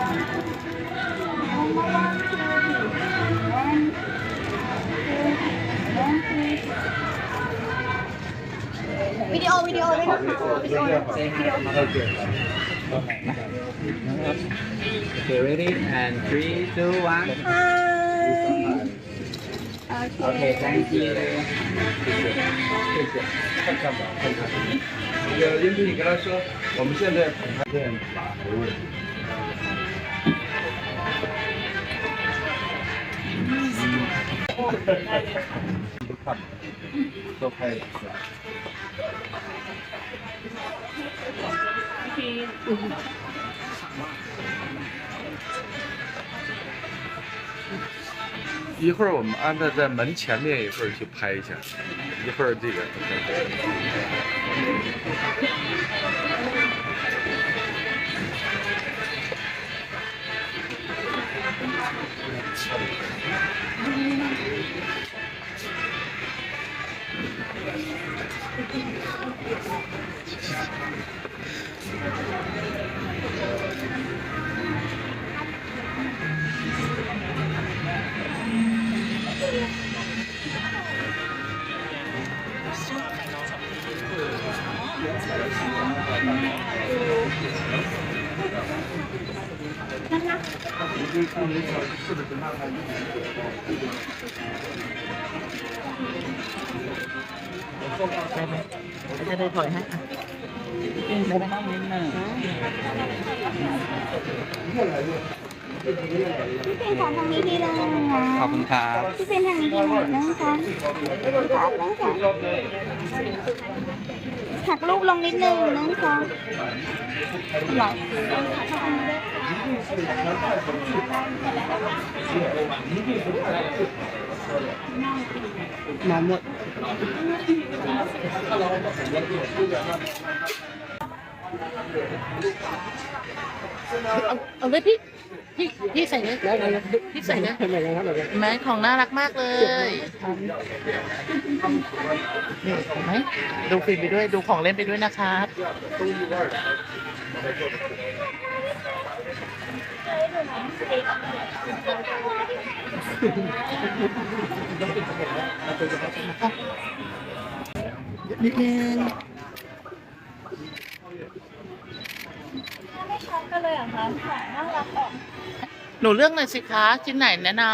วิดีโอวิดีโอด้วยนะคะวิดีโอนะวิดีโอ Okay, ready? And three, two, one. โอเค Okay, thank you. 看看吧，看看。那个英俊，你跟他说，我们现在捧他店打没问题。 不看吧，多拍一下。一会儿我们安排在门前面，一会儿去拍一下，一会儿这个。ได้ไหมจะได้ถอยให้อะได้ไหมพี่เป็นขอทางนี้ทีละนะขอบคุณครับพี่เป็นทางนี้ทีละนะคะขาดนะคะหักลูกลงนิดนึงนะคะหลอก มาหมดเอาเอาเลยพี่พี่พี่ใส่เลยพี่ใส่เลยเห็นไหมของน่ารักมากเลยนี่เห็นไหมดูฟิล์มไปด้วยดูของเล่นไปด้วยนะครับ นิดนึงไม่ชัดก็เลยอะคะน่ารักออกหนูเลือกหน่อยสิคะชิ้นไหนแนะนำ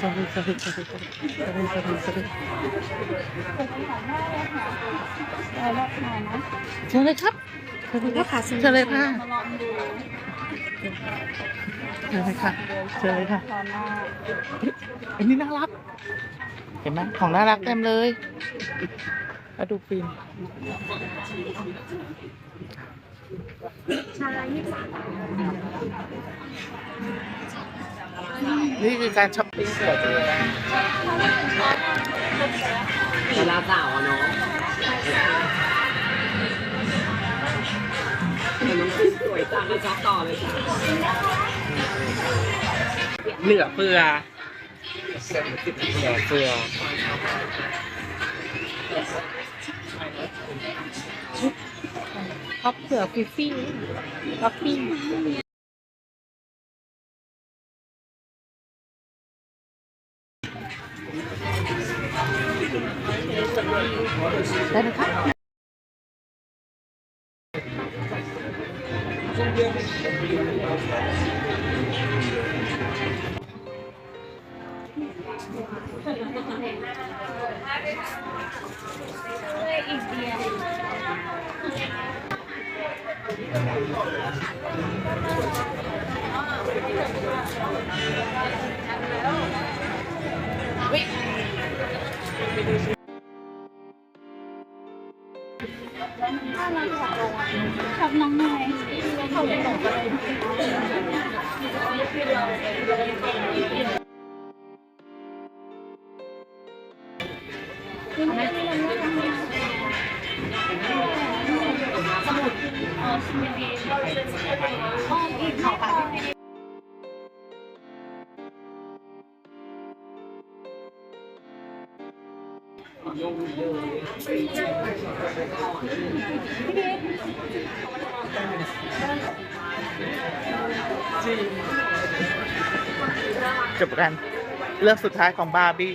sorry sorry sorry sorry sorry sorry ได้รอบหน่อยนะเชิญเลยครับเชิญเลยได้ครัค่ะบเชิญเลยค่ะมาลองดูเชิญเลยค่ะเชิญเลยค่ะตอนหน้าอันนี้น่ารัก เห็นไหมของน่ารักเต็มเลยแล้วดูฟิล์มชายี่สิบ นี่คือการช้อปปิ้งเวลาสาวอะเนาะเห็นน้องฟิล์มสวยจังเลยจ้าต่อเลยจ้ะเหลือเฟือเหลือเฟือท็อปเสือฟิฟฟี่ท็อป ชอบน้องนาย Thank you. จบกันเรื่องสุดท้ายของบาร์บี้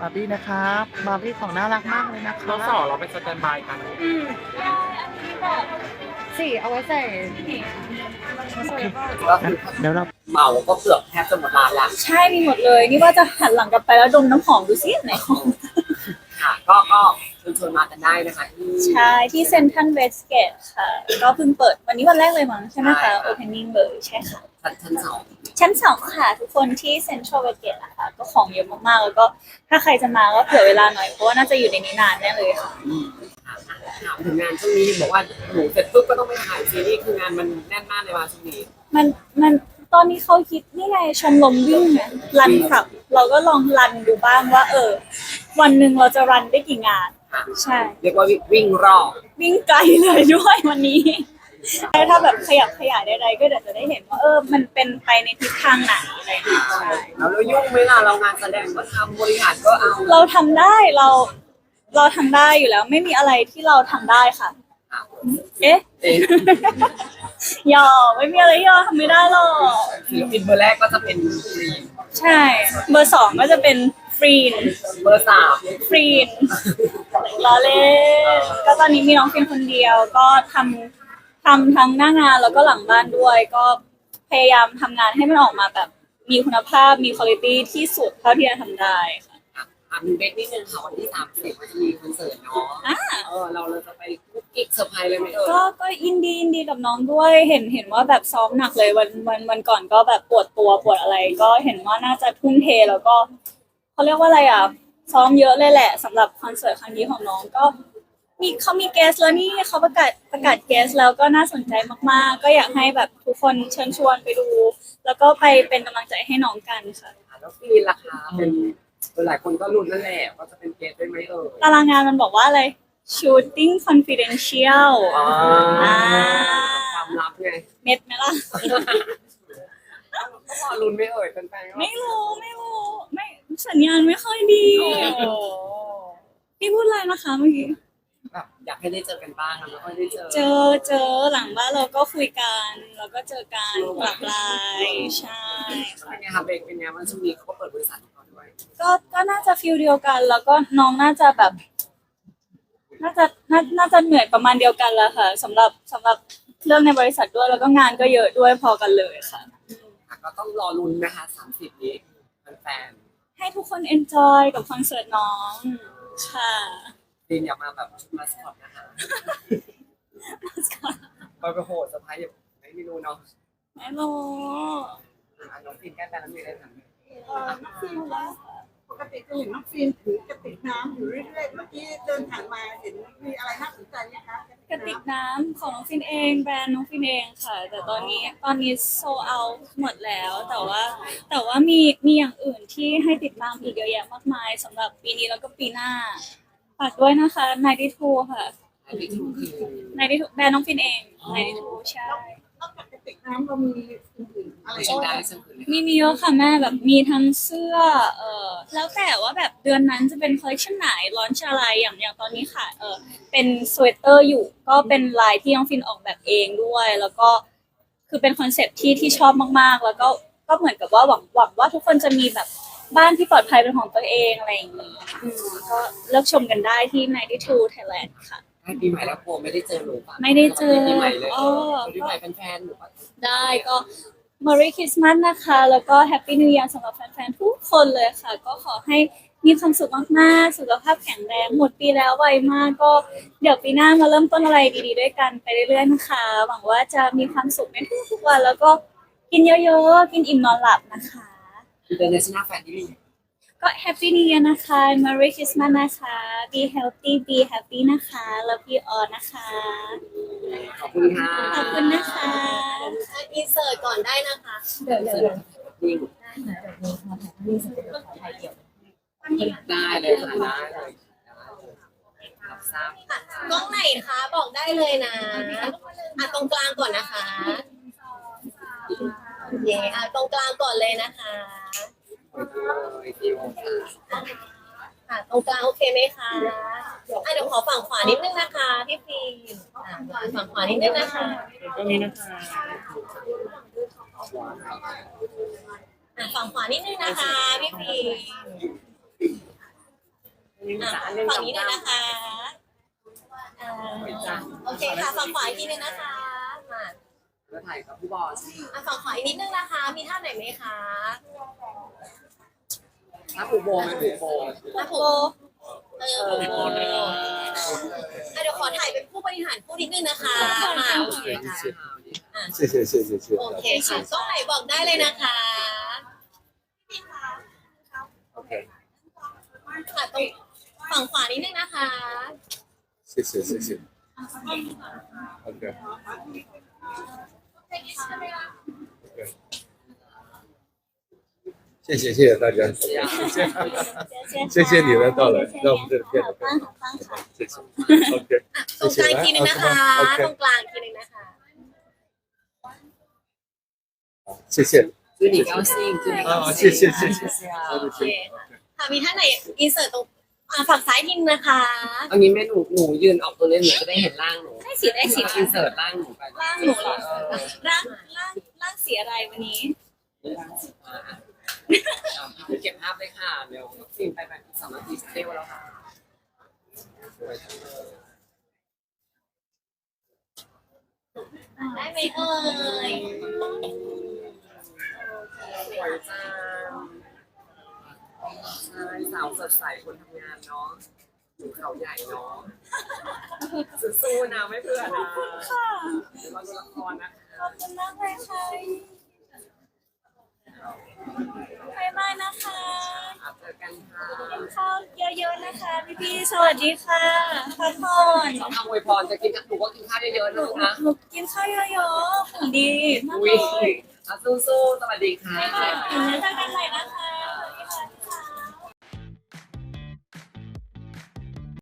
บาร์บี้นะครับ บาร์บี้ของน่ารักมากเลยนะคเรารับสอเราไปสแตนบายกันสี่เอาไว้ใส่ ก็คือเดี๋ยวเราเหมาก็เกือบแทบจะหมดร้านละใช่มีหมดเลย นี่ว่าจะหันหลังกลับไปแล้วดมน้ำหอมดูซิไหนของค่ะ ก็ก็ เชิญชวนมากันได้นะคะที่ใช่ที่เซนทรัลเวสเกตค่ะ ก็เพิ่งเปิดวันนี้วันแรกเลยมั้งใช่ไหมคะ opening เลยใช่ค่ะชั้นชั้นสองชั้นสองค่ะ ทุกคนที่เซ็นทรัลเวสเกตนะคะก็ของเยอะมากๆ แล้วก็ถ้าใครจะมาก็เผื่อเวลาหน่อย เพราะว่าน่าจะอยู่ในนี้นานแน่เลยค่ะค่ะถามถึงงานช่วงนี้บอกว่าหนูเสร็จปุ๊บก็ต้องไปถ่ายซีรีส์คืองานมันแน่นมากเลยว่าช่วงนี้มันมันตอนนี้เขาคิดนี่ไงชมรมวิ่งอะรันครับ เราก็ลองรันดูบ้างว่า เออ วันหนึ่งเราจะรันได้กี่งาน ค่ะ ใช่ เรียกว่าวิ่งรอบวิ่งไกลเลยด้วยวันนี้ ถ้าแบบขยับขยายใดๆก็เดี๋ยวจะได้เห็นว่าเออ มันเป็นไปในทิศทางไหนอะไรอย่างเงี้ยใช่แล้วเรายุ่งไหมล่ะเรางานแสดงก็ทำบริหารก็เอาเราทำได้เราเราทำได้อยู่แล้ว ไม่มีอะไรที่เราทำได้ค่ะค่ะเอ๊ะเอ๊ะยอมไม่มีอะไรที่เราทำไม่ได้หรอก ศิลปินเบอร์แรกก็จะเป็นฟรีใช่ เบอร์สองก็จะเป็นฟ รีน เบอร์สามฟรีนล้อเล่นก็ตอนนี้มีน้องฟินคนเดียว ก็ทำทำทั้งหน้างานแล้วก็หลังบ้านด้วย ก็พยายามทำงานให้มันออกมาแบบ มีคุณภาพมีคุณภาพที่สุดเท่าที่จะทำได้ค่ะค่ะอะมีเบรกนิดนึงค่ะวันที่สามสิบมันจะมีคอนเสิร์ตเนาะอ่า เออเราเราจะไปกุ๊กกิ๊กเซอร์ไพรส์เลยไหมเออก็ก็ยินดียินดีกับน้องด้วย เห็นเห็นว่าแบบซ้อมหนักเลยวันวันวันก่อนก็แบบปวดตัวปวดอะไร ก็เห็นว่าน่าจะทุ่มเทแล้วก็ เขาเรียกว่าอะไรอะซ้อมเยอะเลยแหละสำหรับคอนเสิร์ตครั้งนี้ของน้องก็มีเขามีเกสแล้วนี่เขาประกาศประกาศเกสแล้วก็น่าสนใจมากๆ ก็อยากให้แบบทุกคนเชิญชวนไปดู แล้วก็ไปเป็นกำลังใจให้น้องกันค่ะค่ะแล้วฟีนล่ะคะเป็นหลายคนก็ลุ้นนั่นแหละว่าจะเป็นเกสได้ไหมเออตารางงานมันบอกว่าอะไร shooting confidential อ่าอ่าความลับไงเม็ดไหมล่ะก็พอลุ้นไม่เอ่ยเป็นแฟนๆก็ไม่รู้ไม่รู้ไม่ สัญญาณไม่ค่อยดีพี่พูดอะไรนะคะเมื่อกี้แบบอยากให้ได้เจอกันบ้างนะไม่ค่อยได้เจอ เจอเจอหลังบ้านเราก็คุยกันแล้วก็เจอกันปรับไลน์ใช่เป็นไงคะเบรกเป็นไงวันช่วงนี้เขาก็เปิดบริษัทของเขาด้วยก็ก็น่าจะฟิลเดียวกัน แล้วก็น้องน่าจะแบบ น่าจะน่าน่าจะเหนื่อยประมาณเดียวกันแหละค่ะสำหรับสำหรับเรื่องในบริษัทด้วยแล้วก็งานก็เยอะด้วยพอกันเลยค่ะค่ะก็ต้องรอลุ้นนะคะสามสิบนี้แฟน ให้ทุกคน enjoy กับคอนเสิร์ตน้องค่ะๆฟีนอยากมาแบบชุดมาสคอตนะคะไปไปโหดเซอร์ไพรส์อย่างไม่รู้เนาะไม่รู้อะน้องฟีนแก้แต่แล้วมีอะไรถามไหม เอ่อ น้องฟิล์มคะปกติจะเห็นน้องฟิล์มถือกระติกน้ำอยู่เรื่อยๆเมื่อกี้เดินผ่านมาเห็นมีอะไรน่าสนใจไหมคะกระติกน้ำของน้องฟินเองแบรนด์น้องฟินเองค่ะ แต่ตอนนี้ตอนนี้โซเอาหมดแล้วแต่ว่าแต่ว่ามีมีอย่างอื่นที่ให้ติดตามอีกเยอะแยะมากมายสำหรับปีนี้แล้วก็ปีหน้าฝากด้วยนะคะ92ค่ะอันนี้คือ92แบรนด์น้องฟินเอง92ใช่นอกจากกระ ติกน้ำเรามีอื่นๆอะไรไม่อีกได้ไหมซึ่งคือมีมีเยอะค่ะแม่แบบมีทั้งเสื้อเออแล้วแต่ว่าแบบเดือนนั้นจะเป็นคอลเลคชันไหนลอนช์อะไรอย่างอย่างตอนนี้ค่ะเออเป็นสเวตเตอร์อยู่ก็เป็นลายที่น้องฟินออกแบบเองด้วย แล้วก็คือเป็นคอนเซ็ปที่ที่ชอบมากๆ แล้วก็ก็เหมือนกับว่าหวังหวังว่าทุกคนจะมีแบบบ้านที่ปลอดภัยเป็นของตัวเองอะไรอย่างนี้ก็เลือกชมกันได้ที่92 Thailand ค่ะ ให้ปีใหม่แล้วกลัวไม่ได้เจอหนูป่ะไม่ได้เจอปีใหม่เลยอ๋อปีใหม่เป็นแฟนหนูป่ะได้ก็ Merry Christmas นะคะ แล้วก็ Happy New Year สำหรับแฟนๆ ทุกคนเลยค่ะ ก็ขอให้มีความสุขมากๆ สุขภาพแข็งแรง หมดปีแล้วไวมากก็เดี๋ยวปีหน้ามาเริ่มต้นอะไรดีๆ ด้วยกันไปเรื่อยๆ นะคะ หวังว่าจะมีความสุขในทุกๆวัน แล้วก็กินเยอะๆ กินอิ่มนอนหลับนะคะ International Family ก็ Happy New Year นะคะ Merry Christmas นะคะ Be healthy Be happy นะคะ Love you all นะคะ ขอบคุณค่ะขอบคุณนะคะอินเสิร์ตก่อนได้นะคะ เดี๋ยวเดี๋ยวนิ่งได้เลยค่ะได้เลยรับทราบค่ะกล้องไหนคะบอกได้เลยนะอะตรงกลางก่อนนะคะเย่อะตรงกลางก่อนเลยนะคะเลย คิวค่ะค่ะตรงกลางโอเคไหมคะอะเดี๋ยวขอฝั่งขวานิดนึงนะคะพี่ฟิล์มอะฝั่งขวานิดนึงนะคะตรงนี้นะคะอะฝั่งขวานิดนึงนะคะพี่ฟิล์มอะฝั่งนี้ด้วยนะคะอ่าโอเคค่ะฝั่งขวาอีกทีนึงนะคะมาแล้วถ่ายกับพี่บอสอะฝั่งขวาอีกนิดนึงนะคะ มีท่าไหนไหมคะ ถ้าผูกโบไหมผูกโบ อ่ะผูกเออผูกโบอ่ะเดี๋ยวขอถ่ายเป็นผู้บริหารผู้นิดนึงนะคะมาโอเคค่ะ 谢谢谢谢谢 โอเคค่ะกล้องไหนบอกได้เลยนะคะ OK， ค่ะตรงฝั่งขวานิดนึงนะคะ 谢谢谢谢。OK。 谢谢谢谢大家，谢谢谢谢你的到来，让我们这里变得更好。谢谢，OK， ตรงกลางอีกทีนึงนะคะ ตรงกลางอีกทีนึงนะคะ 谢谢。 ชื่อหนีเก้าซิ่งชื่อหนีเก้า 啊， ซิ่ 谢 ง 谢谢谢， โอเคค่ะมีท่าไหนอินเสิร์ตตรงอ่ะฝั่งซ้ายนิดนึงนะคะ เอางี้แม่หนูหนูยืนออกตัวนี้หนูจะได้เห็นร่างหนู ได้สีได้สี อินเสิร์ตร่างหนูไป ร่างหนูเหรอร่างร่างร่างสีอะไรวันนี้ เก็บภาพเลยค่ะเดี๋ยวฟิล์มไปแบบสองนาทีเร็วแล้วค่ะได้ไหมเอ่ยสวยจังใช่สาวสดใสคนทำงานเนาะอยู่เขาใหญ่เนาะสู้ๆนะไม่เพื่อนะค่ะ เดี๋ยวเราดูละครนะคะ ขอบคุณมากเลยค่ะบายบายนะคะ อะเจอกันค่ะ กิน ข้าวเยอะๆนะคะ พี่ๆ สวัสดีค่ะพักผ่อนคำอวยพรจะกินหนูก็กินข้าวเยอะๆนะลูกนะหนูกินข้าวเยอะๆหุ่นดีมากอุ้เลยยอะสู้ๆสวัสดีค่ะบ๊ายบายเจอกันใหม่นะคะ